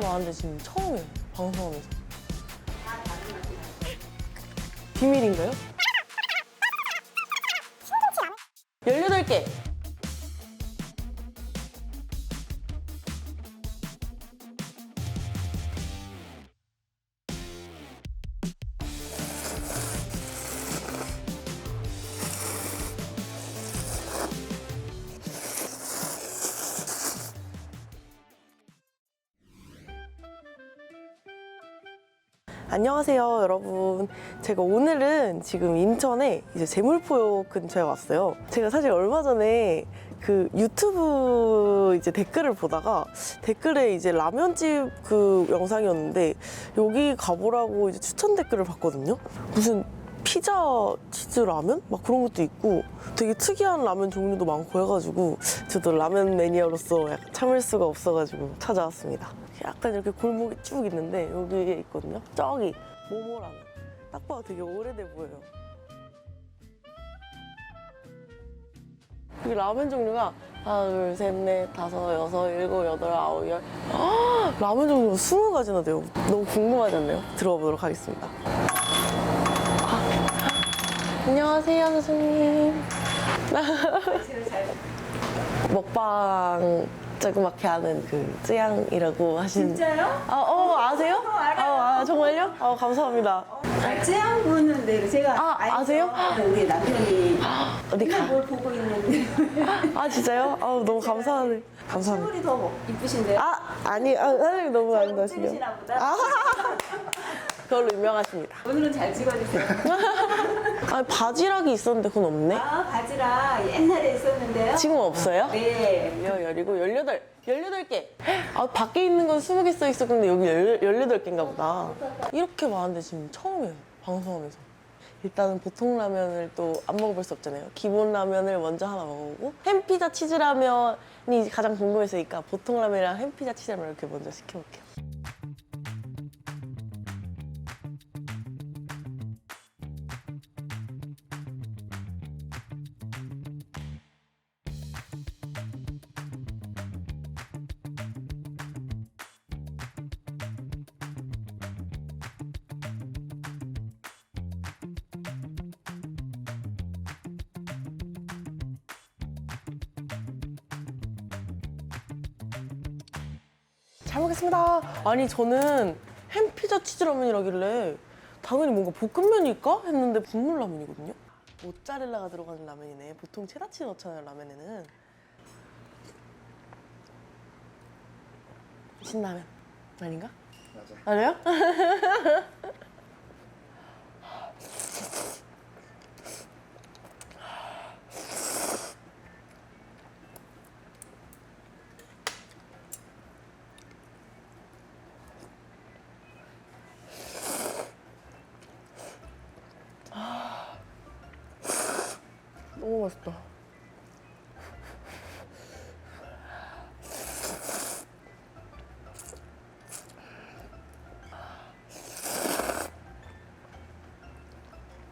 많은데 지금 처음이에요. 방송하면서. 비밀인가요? 18개! 안녕하세요, 여러분. 제가 오늘은 지금 인천에 이제 재물포역 근처에 왔어요. 제가 사실 얼마 전에 그 유튜브 이제 댓글을 보다가 댓글에 이제 라면집 그 영상이었는데 여기 가보라고 이제 추천 댓글을 봤거든요. 무슨 피자 치즈 라면? 막 그런 것도 있고 되게 특이한 라면 종류도 많고 해가지고 저도 라면 매니아로서 참을 수가 없어가지고 찾아왔습니다. 약간 이렇게 골목이 쭉 있는데 여기에 있거든요. 저기 모모라면. 딱 봐도 되게 오래돼 보여요. 이 라면 종류가 하나, 둘, 셋, 넷, 다섯, 여섯, 일곱, 여덟, 아홉, 열. 아, 라면 종류가 스무 가지나 돼요. 너무 궁금하지 않나요? 들어가 보도록 하겠습니다. 안녕하세요, 선생님. 먹방 조그맣게 하는 그 쯔양이라고 하시는. 진짜요? 아, 어, 아세요? 어, 알아요. 아, 아, 정말요? 아, 감사합니다. 아, 쯔양 부르는데 제가 아, 알죠. 아세요? 우리 남편이 어디 가? 뭘 보고 있는데 아, 진짜요? 아, 너무 감사하네. 감사합니다. 시골이 더 이쁘신데요? 아, 아니, 아, 사장님 너무 잘 아름다우시네요. 보다. 아, 그걸로 유명하십니다. 오늘은 잘 찍어주세요. 아, 바지락이 있었는데 그건 없네? 아 바지락 옛날에 있었는데요. 지금 없어요? 네. 열, 열이고, 열여덟. 열여덟 개. 아, 밖에 있는 건 스무 개써 있었는데 여기 열, 열여덟 개인가 보다. 이렇게 많은데 지금 처음이에요. 방송하면서. 일단은 보통 라면을 또 안 먹어볼 수 없잖아요. 기본 라면을 먼저 하나 먹어보고 햄피자 치즈 라면이 가장 궁금했으니까 보통 라면이랑 햄피자 치즈 라면 이렇게 먼저 시켜볼게요. 잘 먹겠습니다. 아니 저는 햄 피자 치즈 라면이라길래 당연히 뭔가 볶음면일까 했는데 국물 라면이거든요. 모짜렐라가 들어가는 라면이네. 보통 체다치 넣잖아요 라면에는. 신라면 아닌가? 맞아. 아니요?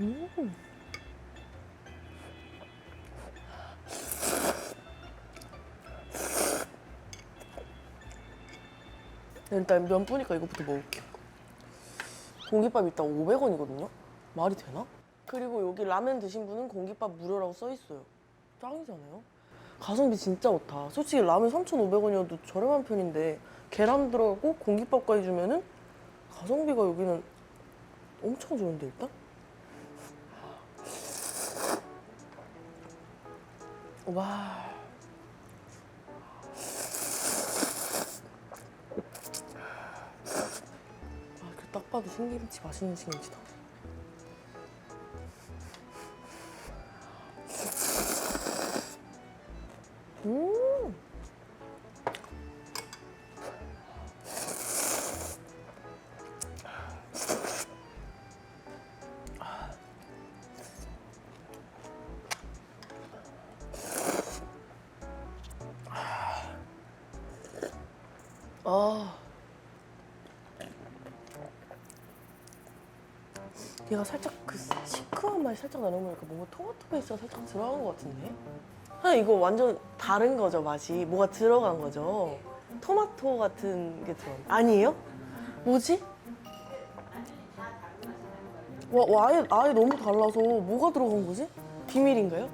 음. 일단 면 뿌니까 이거부터 먹을게요. 공깃밥 일단 500원이거든요? 말이 되나? 그리고 여기 라면 드신 분은 공깃밥 무료라고 써 있어요. 짱이잖아요? 가성비 진짜 좋다. 솔직히 라면 3,500원이어도 저렴한 편인데 계란 들어가고 공깃밥까지 주면은 가성비가 여기는 엄청 좋은데 일단? 와. 아, 봐도 신김치 맛있는 신김치다. 얘가 살짝 그 시큼한 맛이 살짝 나는 거니까 뭔가 토마토 베이스가 살짝 들어간 것 같은데? 아 이거 완전 다른 거죠 맛이 뭐가 들어간 거죠? 토마토 같은 게 들어. 아니에요? 뭐지? 와, 와 아예, 아예 너무 달라서 뭐가 들어간 거지? 비밀인가요?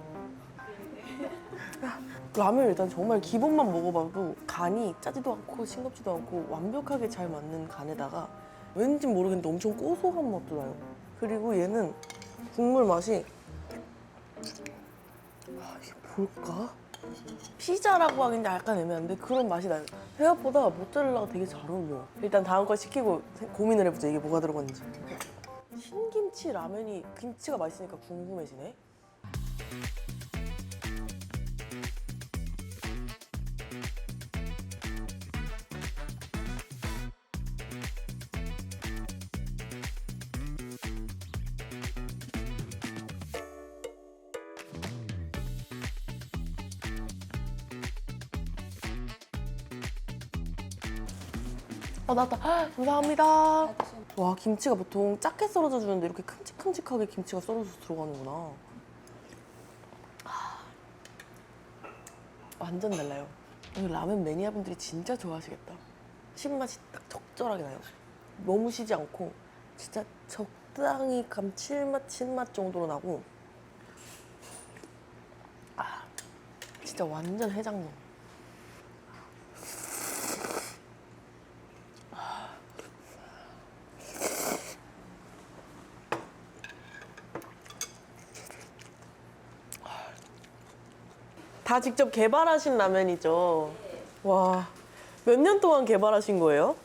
라면 일단 정말 기본만 먹어봐도 간이 짜지도 않고 싱겁지도 않고 완벽하게 잘 맞는 간에다가 왠지 모르겠는데 엄청 고소한 맛도 나요. 그리고 얘는 국물 맛이 아, 이게 뭘까? 피자라고 하긴 약간 애매한데 그런 맛이 나요. 생각보다 모짜렐라가 되게 잘 어울려요. 일단 다음 거 시키고 세- 고민을 해보자. 이게 뭐가 들어갔는지. 신김치 라면이 김치가 맛있으니까 궁금해지네. 아 나왔다. 아, 감사합니다. 와 김치가 보통 작게 썰어져 주는데 이렇게 큼직큼직하게 김치가 썰어져서 들어가는구나. 아, 완전 달라요. 이 라면 매니아 분들이 진짜 좋아하시겠다. 신맛이 딱 적절하게 나요. 너무 시지 않고 진짜 적당히 감칠맛, 신맛 정도로 나고 아, 진짜 완전 해장용. 다 직접 개발하신 라면이죠? 와, 몇 년 동안 개발하신 거예요?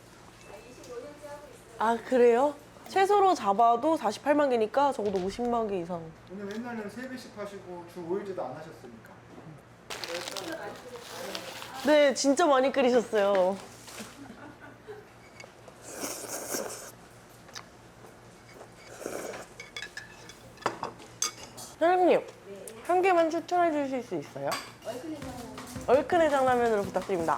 아, 그래요? 최소로 잡아도 48만 개니까 적어도 50만 개 이상. 왜냐면 옛날에는 세 배씩 하시고 주 5일제도 안 하셨으니까. 네, 진짜 많이 끓이셨어요. 사장님, 한 개만 추천해 주실 수 있어요? 얼큰 해 장라면으로 부탁드립니다.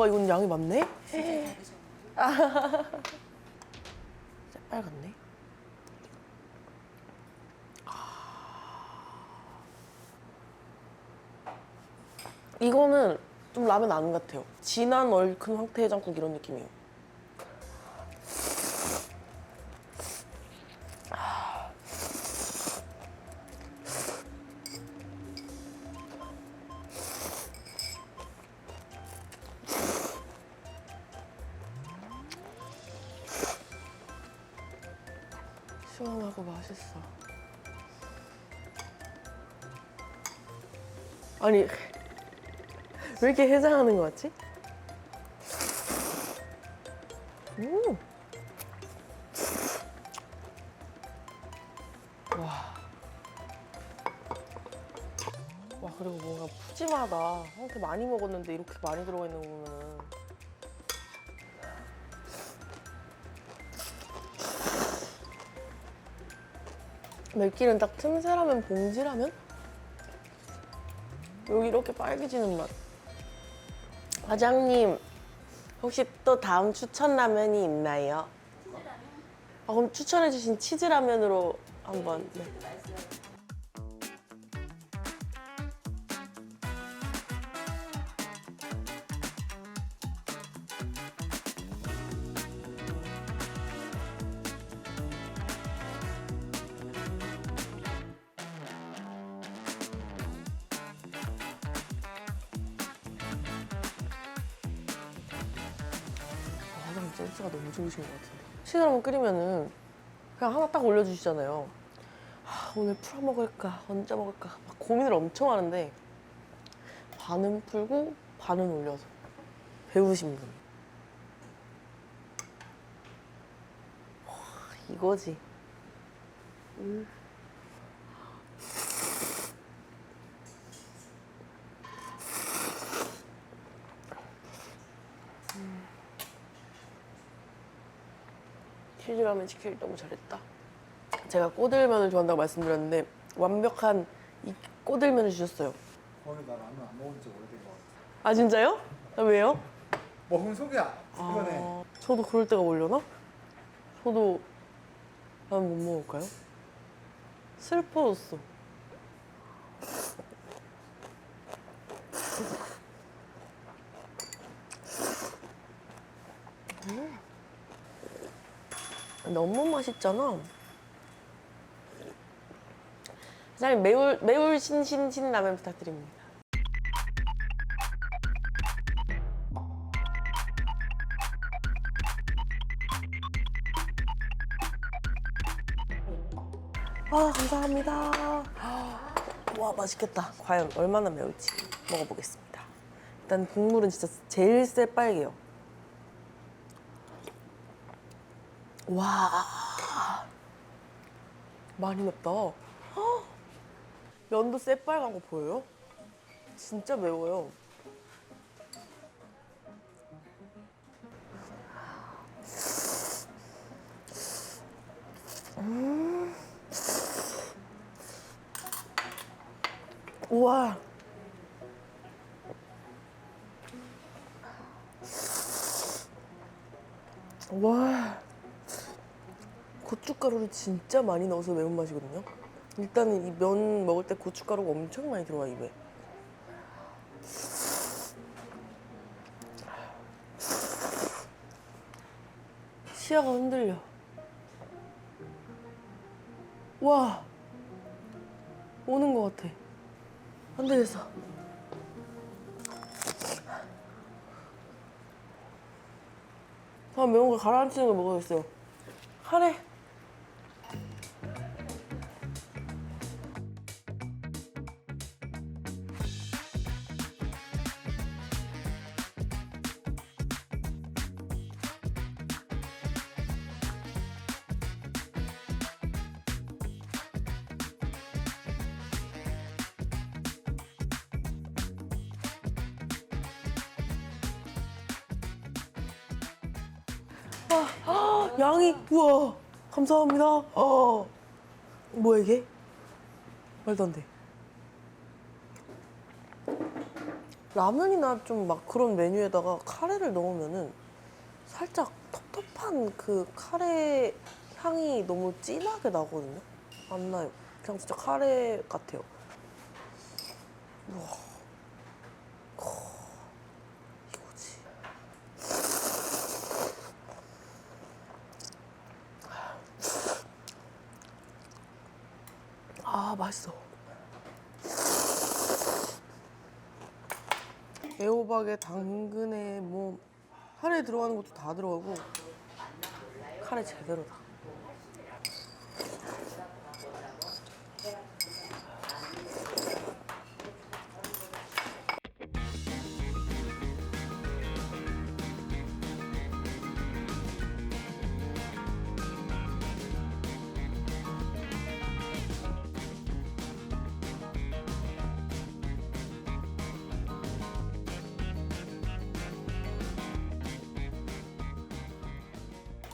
와, 이건 양이 많네? 아, 빨갛네. 이거는 좀 라면 것 같아요. 진한 얼큰 황태 해장국 이런 느낌이에요. 아니 왜 이렇게 해장하는 거 같지? 음. 와. 와 그리고 뭔가 푸짐하다. 이렇게 많이 먹었는데 이렇게 많이 들어가 있는 거 보면은. 맵기는 딱 틈새라면 봉지라면? 여기 이렇게 빨개지는 맛. 과장님, 혹시 또 다음 추천 라면이 있나요? 아, 그럼 추천해주신 치즈라면으로 한번. 네. 치즈라면 끓이면은 그냥 하나 딱 올려주시잖아요. 아, 오늘 풀어 먹을까, 얹어 먹을까 막 고민을 엄청 하는데 반은 풀고 반은 올려서 배우신 분. 와, 이거지. 음. 치즈라면 시키길 너무 잘했다. 제가 꼬들면을 좋아한다고 말씀드렸는데 완벽한 이 꼬들면을 주셨어요. 거기 나 라면 안 먹은 지 오래된 것 같아. 아 진짜요? 아, 왜요? 먹은 속이야. 이번에 아, 저도 그럴 때가 올려나? 저도 라면 못 먹을까요? 슬퍼졌어. 너무 맛있잖아. 사장님 매울 매울 신신신 라면 부탁드립니다. 아 감사합니다. 와 맛있겠다. 과연 얼마나 매울지 먹어보겠습니다. 일단 국물은 진짜 제일 새빨개요. 와 많이 맵다. 헉! 면도 새빨간 거 보여요? 진짜 매워요. 우와. 와. 고춧가루를 진짜 많이 넣어서 매운맛이거든요. 일단은 이 면 먹을 때 고춧가루가 엄청 많이 들어와 입에. 시야가 흔들려. 와. 오는 것 같아. 안 되겠어. 다음 매운 걸 가라앉히는 걸 먹어야겠어요. 카레. 우와 감사합니다. 어 뭐야 이게? 말도 안 돼. 라면이나 좀 막 그런 메뉴에다가 카레를 넣으면은 살짝 텁텁한 그 카레 향이 너무 진하게 나거든요. 안 나요. 그냥 진짜 카레 같아요. 우와. 어, 이거지. 아 맛있어. 애호박에 당근에 뭐 카레 들어가는 것도 다 들어가고 카레 제대로다.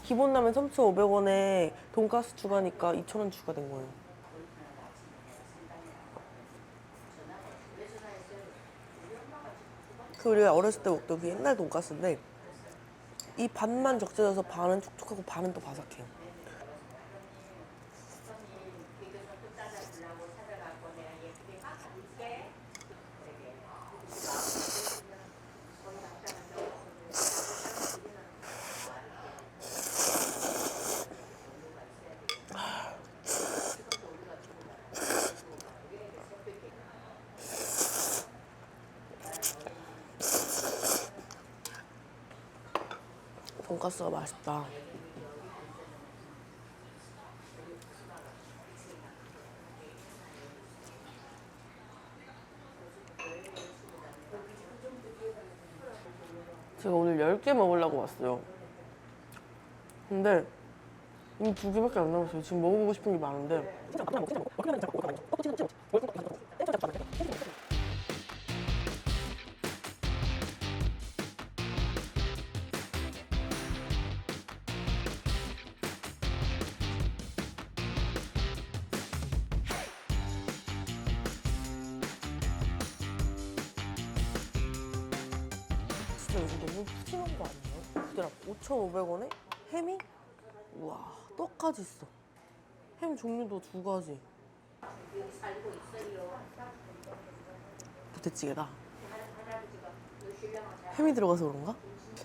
기본 라면 3,500원에 돈가스 추가니까 2,000원 추가된 거예요. 그 우리가 어렸을 때 먹던 그 옛날 돈가스인데 이 반만 적재져서 반은 촉촉하고 반은 또 바삭해요. 돈가스가 맛있다. 제가 오늘 10개 먹으려고 왔어요. 근데 이미 두 개밖에 안 남았어요. 지금 먹어보고 싶은 게 많은데. 진짜 요즘 너무 푸짐한 거 아니에요? 얘들아 5,500원에 햄이? 우와 떡까지 있어 햄 종류도 두 가지 부대찌개다 햄이 들어가서 그런가?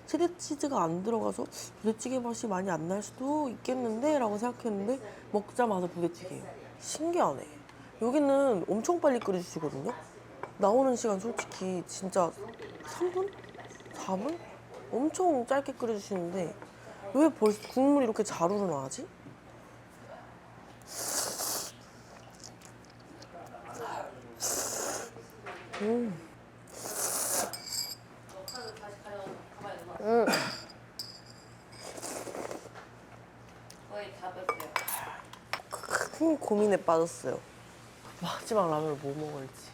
체리 치즈가 안 들어가서 부대찌개 맛이 많이 안 날 수도 있겠는데? 라고 생각했는데 먹자마자 부대찌개예요 신기하네 여기는 엄청 빨리 끓여주시거든요 나오는 시간 솔직히 진짜 3분? 4분? 엄청 짧게 끓여주시는데 왜 벌써 국물이 이렇게 잘 우러나지? 음. 음. 거의 다 됐어요. 큰 고민에 빠졌어요. 마지막 라면을 뭐 먹을지.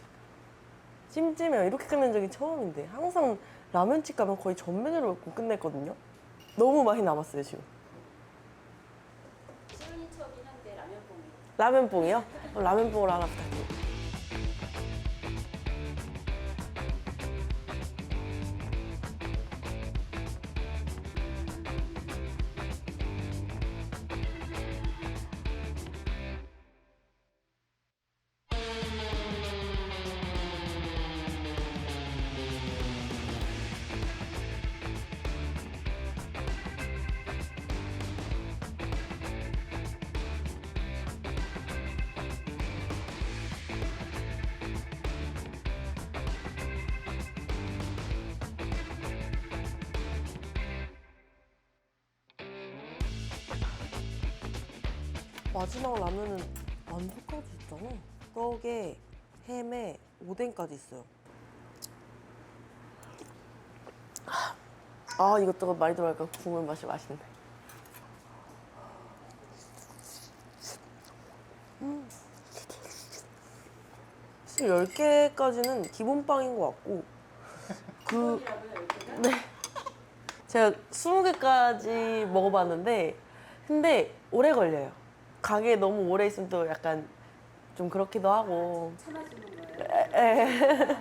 찜찜면 이렇게 끝낸 적이 처음인데 항상 라면집 가면 거의 전면으로 먹고 끝냈거든요. 너무 많이 남았어요 지금. 라면뽕이. 라면뽕이요? 어, 라면뽕을 하나 부탁해요. 마지막 라면은 만두까지 있잖아. 떡에 햄에 오뎅까지 있어요. 아 이것저것 많이 들어가니까 국물 맛이 맛있네. 음. 사실 10개까지는 기본빵인 것 같고 그 네. 제가 20개까지 먹어봤는데 근데 오래 걸려요. 가게에 너무 오래 있으면 또 약간 좀 그렇기도 하고 참아주는 거예요. 에.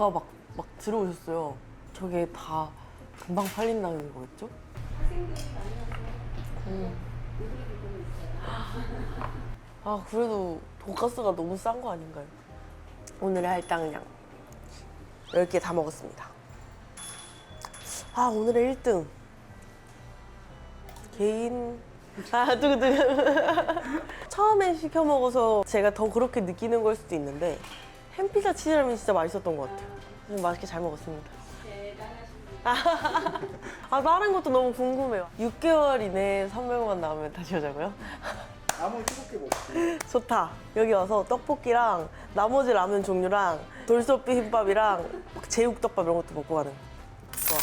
아까 막, 막 들어오셨어요. 저게 다 금방 팔린다는 거였죠? 음. 아, 그래도 돈가스가 너무 싼 거 아닌가요? 오늘의 할당량 10개 다 먹었습니다. 아, 오늘의 1등. 개인. 아, 두구두구. 처음에 시켜 먹어서 제가 더 그렇게 느끼는 걸 수도 있는데 햄피자 치즈라면 진짜 맛있었던 것 같아요. 음, 맛있게 잘 먹었습니다. 아, 다른 것도 너무 궁금해요. 6개월 이내에 300원 나오면 다시 오자고요? 나머지 7개 먹을게요. 좋다. 여기 와서 떡볶이랑 나머지 라면 종류랑 돌솥 비빔밥이랑 막 제육덮밥 이런 것도 먹고 가는. 좋아.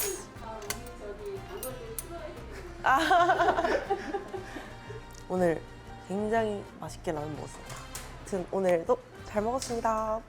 아. 오늘 굉장히 맛있게 라면 먹었습니다. 아무튼 오늘도 잘 먹었습니다.